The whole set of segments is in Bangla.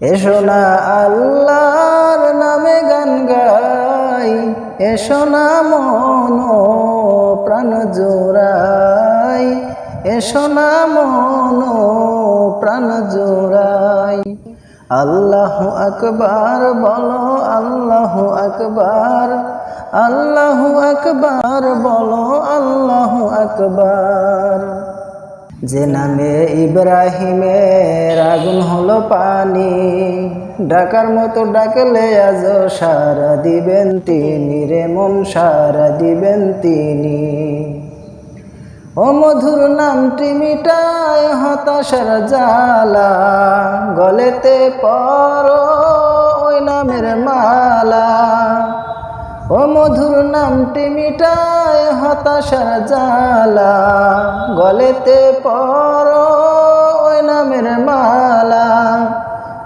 এসো না আল্লাহর নামে গান গাই, এসো না মন প্রাণ জোড়াই, এসো না মন প্রাণ জোড়াই। আল্লাহ আকবার, বলো আল্লাহ আকবার আল্লাহ আকবার, বলো আল্লাহ আকবার। যে নামে ইব্রাহিমের আগুন হলো পানি। ডাকার মতো ডাকলে আজ সারা দিবেন তিনি রে মন, সারা দিবেন তিনি। ও মধুর নামটি মিটায় হতাশার জালা গলেতে পর ওই নামের মালা। ও মধুর নামটি মিটায় হতাশার জালা গলেতে পর ওই নামের মালা।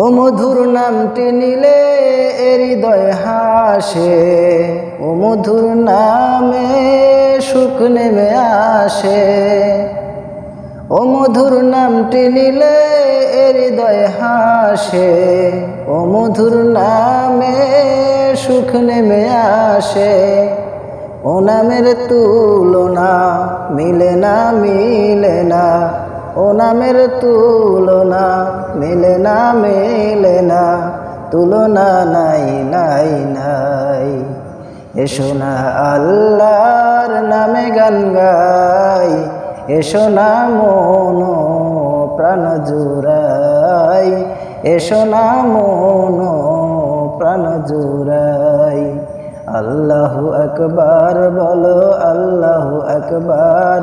ও মধুর নামটি নিলে হৃদয় হাসে, ও মধুর নামে সুখ নেমে আসে। ও মধুর নামটি নিলে হৃদয় হাসে, ও মধুর নামে সুখ নেমে আসে। ও নামের তুলনা মিলে না মিলে না, ও নামের তুলনা মিলে না, মেলে না, তুলনা নাই নাই নাই। এসো না আল্লাহর নামে গান গাই, এসো না মন প্রাণ জুড়াই, এসো না মন প্রাণ জুড়াই। আল্লাহু আকবার, বলো আল্লাহু আকবার।